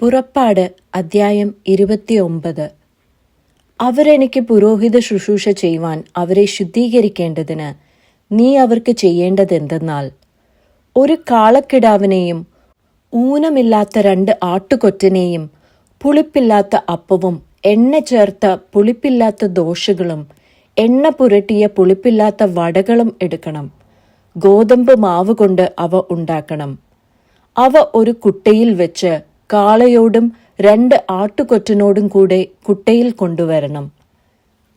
പുറപ്പാട് അദ്ധ്യായം ഇരുപത്തിയൊമ്പത്. അവരെനിക്ക് പുരോഹിത ശുശ്രൂഷ ചെയ്യുവാൻ അവരെ ശുദ്ധീകരിക്കേണ്ടതിന് നീ അവർക്ക് ചെയ്യേണ്ടതെന്തെന്നാൽ ഒരു കാളക്കിടാവിനെയും ഊനമില്ലാത്ത രണ്ട് ആട്ടുകൊറ്റനെയും പുളിപ്പില്ലാത്ത അപ്പവും എണ്ണ ചേർത്ത പുളിപ്പില്ലാത്ത ദോശകളും എണ്ണ പുരട്ടിയ പുളിപ്പില്ലാത്ത വടകളും എടുക്കണം. ഗോതമ്പ് മാവ് കൊണ്ട് അവ ഉണ്ടാക്കണം. അവ ഒരു കുട്ടയിൽ വെച്ച് കാളയോടും രണ്ട് ആട്ടുകൊറ്റനോടും കൂടെ കുട്ടയിൽ കൊണ്ടുവരണം.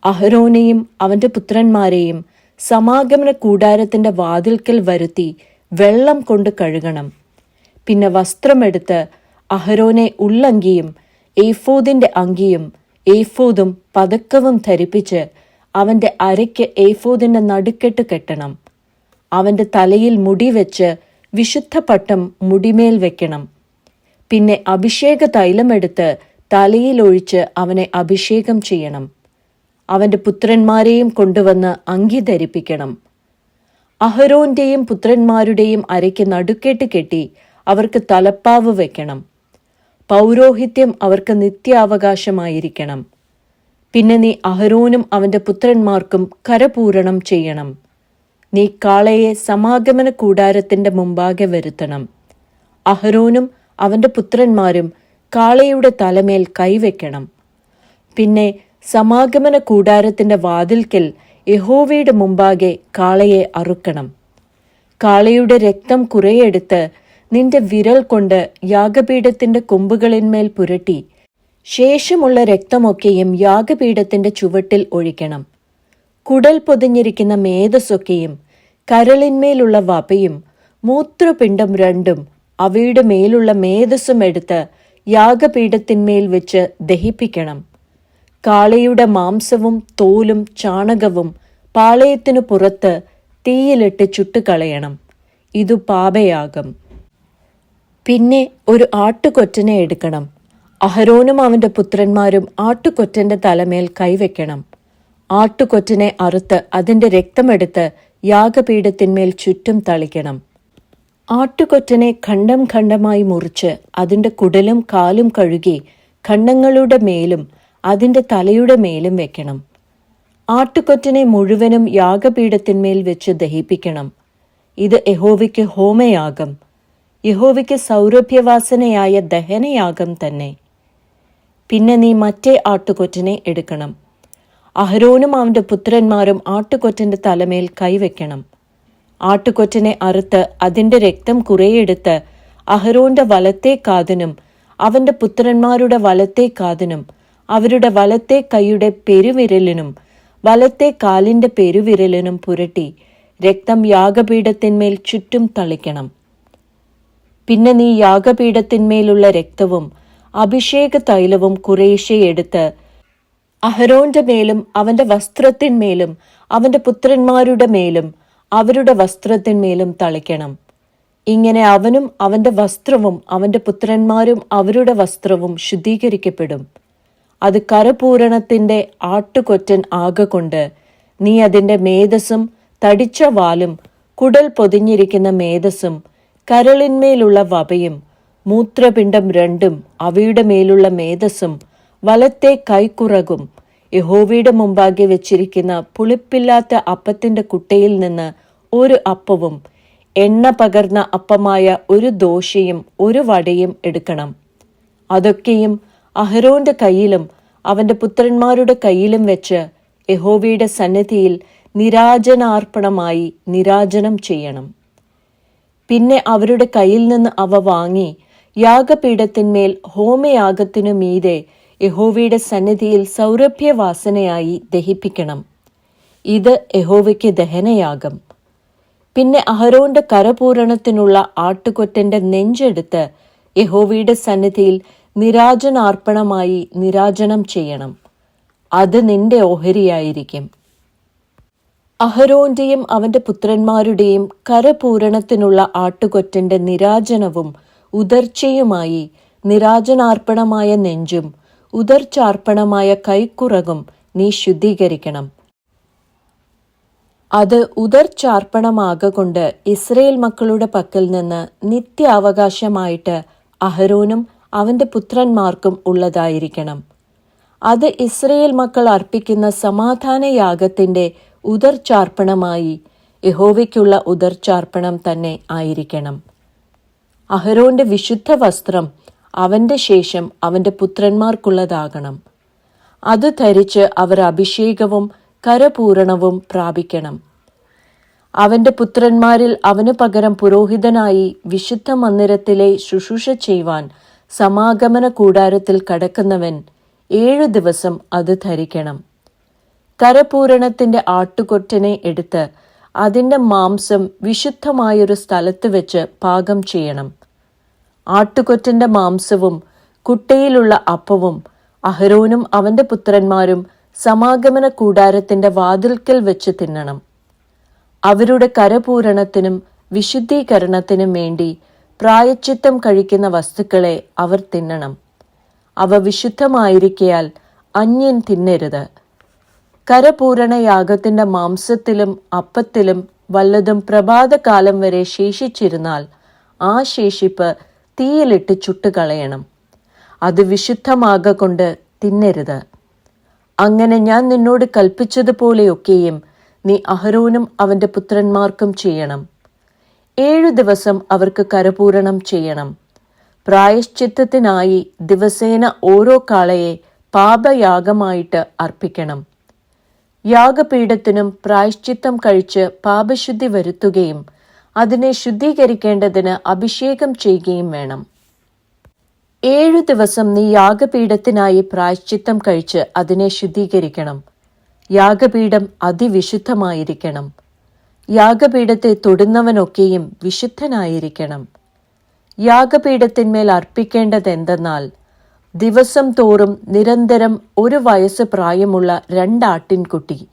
അഹരോനെയും അവന്റെ പുത്രന്മാരെയും സമാഗമന കൂടാരത്തിന്റെ വാതിൽക്കൽ വരുത്തി വെള്ളം കൊണ്ട് കഴുകണം. പിന്നെ വസ്ത്രമെടുത്ത് അഹരോനെ ഉള്ളങ്കിയും ഏഫോദിന്റെ അങ്കിയും ഏഫോദും പതക്കവും ധരിപ്പിച്ച് അവന്റെ അരയ്ക്ക് ഏഫോദിന്റെ നടുക്കെട്ട് കെട്ടണം. അവന്റെ തലയിൽ മുടി വെച്ച് വിശുദ്ധ പട്ടം മുടിമേൽ വെക്കണം. പിന്നെ അഭിഷേക തൈലമെടുത്ത് തലയിൽ ഒഴിച്ച് അവനെ അഭിഷേകം ചെയ്യണം. അവന്റെ പുത്രന്മാരെയും കൊണ്ടുവന്ന് അങ്കി ധരിപ്പിക്കണം. അഹരോന്റെയും പുത്രന്മാരുടെയും അരയ്ക്ക് നടുക്കെട്ട് കെട്ടി അവർക്ക് തലപ്പാവ് വെക്കണം. പൗരോഹിത്യം അവർക്ക് നിത്യാവകാശമായിരിക്കണം. പിന്നെ നീ അഹരോനും അവന്റെ പുത്രന്മാർക്കും കരപൂരണം ചെയ്യണം. നീ കാളയെ സമാഗമന കൂടാരത്തിന്റെ മുമ്പാകെ വരുത്തണം. അഹരോനും അവന്റെ പുത്രന്മാരും കാളയുടെ തലമേൽ കൈവെക്കണം പിന്നെ സമാഗമന കൂടാരത്തിന്റെ വാതിൽക്കൽ യഹോവയുടെ മുമ്പാകെ കാളയെ അറുക്കണം. കാളയുടെ രക്തം കുറെയെടുത്ത് നിന്റെ വിരൽ കൊണ്ട് യാഗപീഠത്തിന്റെ കൊമ്പുകളിന്മേൽ പുരട്ടി ശേഷമുള്ള രക്തമൊക്കെയും യാഗപീഠത്തിന്റെ ചുവട്ടിൽ ഒഴിക്കണം. കുടൽ പൊതിഞ്ഞിരിക്കുന്ന മേധസ്സൊക്കെയും കരളിന്മേലുള്ള വപയും മൂത്രപിണ്ഡം രണ്ടും അവയുടെ മേലുള്ള മേധസ്സും എടുത്ത് യാഗപീഠത്തിന്മേൽ വെച്ച് ദഹിപ്പിക്കണം. കാളയുടെ മാംസവും തോലും ചാണകവും പാളയത്തിനു പുറത്ത് തീയിലിട്ട് ചുട്ടുകളയണം. ഇതു പാപയാകും പിന്നെ ഒരു ആട്ടുകൊറ്റനെ എടുക്കണം. അഹരോനും അവന്റെ പുത്രന്മാരും ആട്ടുകൊറ്റന്റെ തലമേൽ കൈവെക്കണം ആട്ടുകൊറ്റനെ അറുത്ത് അതിന്റെ രക്തമെടുത്ത് യാഗപീഠത്തിന്മേൽ ചുറ്റും തളിക്കണം. ആട്ടുകൊറ്റനെ ഖണ്ഡം ഖണ്ഡമായി മുറിച്ച് അതിന്റെ കുടലും കാലും കഴുകി ഖണ്ഡങ്ങളുടെ മേലും അതിന്റെ തലയുടെ മേലും വെക്കണം. ആട്ടുകൊറ്റനെ മുഴുവനും യാഗപീഠത്തിന്മേൽ വെച്ച് ദഹിപ്പിക്കണം. ഇത് യഹോവയ്ക്ക് ഹോമയാഗം. യഹോവയ്ക്ക് സൗരഭ്യവാസനയായ ദഹനയാഗം തന്നെ. പിന്നെ നീ മറ്റേ ആട്ടുകൊറ്റനെ എടുക്കണം. അഹരോനും അവന്റെ പുത്രന്മാരും ആട്ടുകൊറ്റന്റെ തലമേൽ കൈവെക്കണം. ആട്ടുകൊറ്റനെ അറുത്ത് അതിന്റെ രക്തം കുറേയെടുത്ത് അഹരോന്റെ വലത്തെ കാതിനും അവന്റെ പുത്രന്മാരുടെ വലത്തെ കാതിനും അവരുടെ വലത്തെ കൈയുടെ പെരുവിരലിനും വലത്തെ കാലിന്റെ പെരുവിരലിനും പുരട്ടി രക്തം യാഗപീഠത്തിന്മേൽ ചുറ്റും തളിക്കണം. പിന്നെ നീ യാഗപീഠത്തിന്മേലുള്ള രക്തവും അഭിഷേക തൈലവും കുറേശ്ശെ എടുത്ത് അഹരോന്റെ മേലും അവന്റെ വസ്ത്രത്തിന്മേലും അവന്റെ പുത്രന്മാരുടെ മേലും അവരുടെ വസ്ത്രത്തിന്മേലും തളിക്കണം. ഇങ്ങനെ അവനും അവന്റെ വസ്ത്രവും അവന്റെ പുത്രന്മാരും അവരുടെ വസ്ത്രവും ശുദ്ധീകരിക്കപ്പെടും. അത് കരപൂരണത്തിന്റെ ആട്ടുകൊറ്റൻ ആകൊണ്ട് നീ അതിന്റെ മേധസ്സും തടിച്ച വാലും കുടൽ പൊതിഞ്ഞിരിക്കുന്ന മേധസ്സും കരളിന്മേലുള്ള വപയും മൂത്രപിണ്ഡം രണ്ടും അവയുടെ മേലുള്ള മേധസ്സും വലത്തെ കൈക്കുറകും യഹോവയുടെ മുമ്പാകെ വെച്ചിരിക്കുന്ന പുളിപ്പില്ലാത്ത അപ്പത്തിന്റെ കുട്ടയിൽ നിന്ന് ഒരു അപ്പവും എണ്ണ പകർന്ന അപ്പമായ ഒരു ദോശയും ഒരു വടയും എടുക്കണം. അതൊക്കെയും അഹരോന്റെ കയ്യിലും അവന്റെ പുത്രന്മാരുടെ കയ്യിലും വെച്ച് യഹോവയുടെ സന്നിധിയിൽ നിരാജനാർപ്പണമായി നിരാജനം ചെയ്യണം. പിന്നെ അവരുടെ കയ്യിൽ നിന്ന് അവ വാങ്ങി യാഗപീഠത്തിന്മേൽ ഹോമയാഗത്തിനു മീതെ യഹോവയുടെ സന്നിധിയിൽ സൗരഭ്യവാസനയായി ദഹിപ്പിക്കണം. ഇത് യഹോവയ്ക്ക് ദഹനയാകും പിന്നെ അഹരോന്റെ കരപൂരണത്തിനുള്ള ആട്ടുകൊറ്റന്റെ നെഞ്ചെടുത്ത് യഹോവയുടെ സന്നിധിയിൽ നിരാജനാർപ്പണമായി നിരാജനം ചെയ്യണം. അത് നിന്റെ ഓഹരിയായിരിക്കും. അഹരോന്റെയും അവന്റെ പുത്രന്മാരുടെയും കരപൂരണത്തിനുള്ള ആട്ടുകൊറ്റന്റെ നിരാജനവും ഉദർച്ചയുമായി നിരാജനാർപ്പണമായ നെഞ്ചും ഉദർച്ചാർപ്പണമായ കൈക്കുറകും നീ ശുദ്ധീകരിക്കണം. അത് ഉദർച്ചാർപ്പണമാകൊണ്ട് ഇസ്രയേൽ മക്കളുടെ പക്കൽ നിന്ന് നിത്യാവകാശമായിട്ട് അഹരോനും അവന്റെ പുത്രന്മാർക്കും ഉള്ളതായിരിക്കണം. അത് ഇസ്രയേൽ മക്കൾ അർപ്പിക്കുന്ന സമാധാനയാഗത്തിന്റെ ഉദർച്ചാർപ്പണമായി യഹോവയ്ക്കുള്ള ഉദർച്ചാർപ്പണം തന്നെ ആയിരിക്കണം. അഹരോന്റെ വിശുദ്ധ വസ്ത്രം അവന്റെ ശേഷം അവന്റെ പുത്രന്മാർക്കുള്ളതാകണം. അത് ധരിച്ച് അവർ അഭിഷേകവും കരപൂരണവും പ്രാപിക്കണം. അവന്റെ പുത്രന്മാരിൽ അവനു പകരം പുരോഹിതനായി വിശുദ്ധ മന്ദിരത്തിലെ ശുശ്രൂഷ ചെയ്യുവാൻ സമാഗമന കൂടാരത്തിൽ കടക്കുന്നവൻ ഏഴു ദിവസം അത് ധരിക്കണം. കരപൂരണത്തിന്റെ ആട്ടുകൊറ്റനെ എടുത്ത് അതിന്റെ മാംസം വിശുദ്ധമായൊരു സ്ഥലത്ത് വെച്ച് പാകം ചെയ്യണം. ആട്ടുകൊറ്റന്റെ മാംസവും കുട്ടയിലുള്ള അപ്പവും അഹരോനും അവന്റെ പുത്രന്മാരും സമാഗമന കൂടാരത്തിന്റെ വാതിൽക്കൽ വെച്ച് തിന്നണം. അവരുടെ കരപൂരണത്തിനും വിശുദ്ധീകരണത്തിനും വേണ്ടി പ്രായച്ചിത്തം കഴിക്കുന്ന വസ്തുക്കളെ അവർ തിന്നണം. അവ വിശുദ്ധമായിരിക്കയാൽ അന്യൻ തിന്നരുത്. കരപൂരണയാഗത്തിന്റെ മാംസത്തിലും അപ്പത്തിലും വല്ലതും പ്രഭാതകാലം വരെ ശേഷിച്ചിരുന്നാൽ ആ ശേഷിപ്പ് തീയിലിട്ട് ചുട്ടുകളയണം. അത് വിശുദ്ധമാകൊണ്ട് തിന്നരുത്. അങ്ങനെ ഞാൻ നിന്നോട് കൽപ്പിച്ചതുപോലെയൊക്കെയും നീ അഹരോനും അവന്റെ പുത്രന്മാർക്കും ചെയ്യണം. ഏഴു ദിവസം അവർക്ക് കരപൂരണം ചെയ്യണം. പ്രായശ്ചിത്തത്തിനായി ദിവസേന ഓരോ കാളയെ പാപയാഗമായിട്ട് അർപ്പിക്കണം. യാഗപീഠത്തിനും പ്രായശ്ചിത്തം കഴിച്ച് പാപശുദ്ധി വരുത്തുകയും അതിനെ ശുദ്ധീകരിക്കേണ്ടതിന് അഭിഷേകം ചെയ്യുകയും വേണം. ഏഴു ദിവസം നീ യാഗപീഠത്തിനായി പ്രായശ്ചിത്തം കഴിച്ച് അതിനെ ശുദ്ധീകരിക്കണം. യാഗപീഠം അതിവിശുദ്ധമായിരിക്കണം. യാഗപീഠത്തെ തൊടുന്നവനൊക്കെയും വിശുദ്ധനായിരിക്കണം. യാഗപീഠത്തിന്മേൽ അർപ്പിക്കേണ്ടതെന്തെന്നാൽ ദിവസം തോറും നിരന്തരം ഒരു വയസ്സ് പ്രായമുള്ള രണ്ടാട്ടിൻകുട്ടി.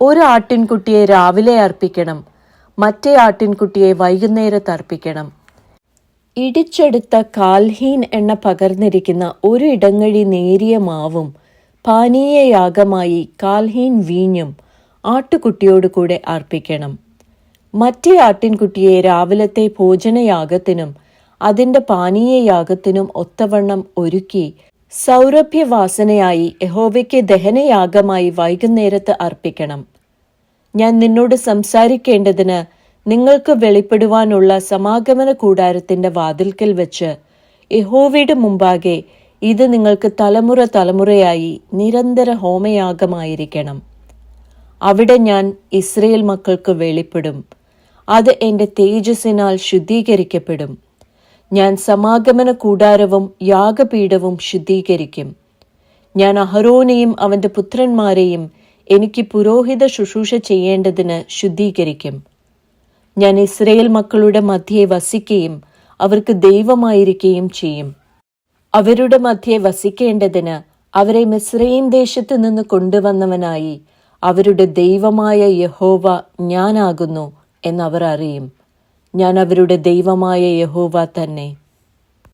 ഒരു ആട്ടിൻകുട്ടിയെ രാവിലെ അർപ്പിക്കണം മറ്റേ ആട്ടിൻകുട്ടിയെ വൈകുന്നേരത്ത് അർപ്പിക്കണം. ഇടിച്ചെടുത്ത കാൽഹീൻ എണ്ണ പകർന്നിരിക്കുന്ന ഒരു ഇടങ്ങഴി നേരിയ മാവും പാനീയയാഗമായി കാൽഹീൻ വീഞ്ഞും ആട്ടുകുട്ടിയോട് കൂടെ അർപ്പിക്കണം. മറ്റേ ആട്ടിൻകുട്ടിയെ രാവിലത്തെ ഭോജനയാഗത്തിനും അതിന്റെ പാനീയയാഗത്തിനും ഒത്തവണ്ണം ഒരുക്കി സൗരഭ്യവാസനയായി യഹോവയ്ക്ക് ദഹനയാഗമായി വൈകുന്നേരത്ത് അർപ്പിക്കണം. ഞാൻ നിന്നോട് സംസാരിക്കേണ്ടതിന് നിങ്ങൾക്ക് വെളിപ്പെടുവാനുള്ള സമാഗമന കൂടാരത്തിന്റെ വാതിൽക്കൽ വെച്ച് യഹോവയുടെ മുമ്പാകെ ഇത് നിങ്ങൾക്ക് തലമുറ തലമുറയായി നിരന്തര ഹോമയാഗമായിരിക്കണം. അവിടെ ഞാൻ ഇസ്രയേൽ മക്കൾക്ക് വെളിപ്പെടും. അത് എന്റെ തേജസ്സിനാൽ ശുദ്ധീകരിക്കപ്പെടും. ഞാൻ സമാഗമന കൂടാരവും യാഗപീഠവും ശുദ്ധീകരിക്കും. ഞാൻ അഹരോനെയും അവന്റെ പുത്രന്മാരെയും എനിക്ക് പുരോഹിത ശുശ്രൂഷ ചെയ്യേണ്ടതിന് ശുദ്ധീകരിക്കും. ഞാൻ ഇസ്രയേൽ മക്കളുടെ മധ്യെ വസിക്കുകയും അവർക്ക് ദൈവമായിരിക്കുകയും ചെയ്യും. അവരുടെ മധ്യെ വസിക്കേണ്ടതിന് അവരെ മിസ്രൈം ദേശത്ത് നിന്ന് കൊണ്ടുവന്നവനായി അവരുടെ ദൈവമായ യഹോവ ഞാനാകുന്നു എന്നവർ അറിയും. ഞാൻ അവരുടെ ദൈവമായ യഹോവ തന്നെ.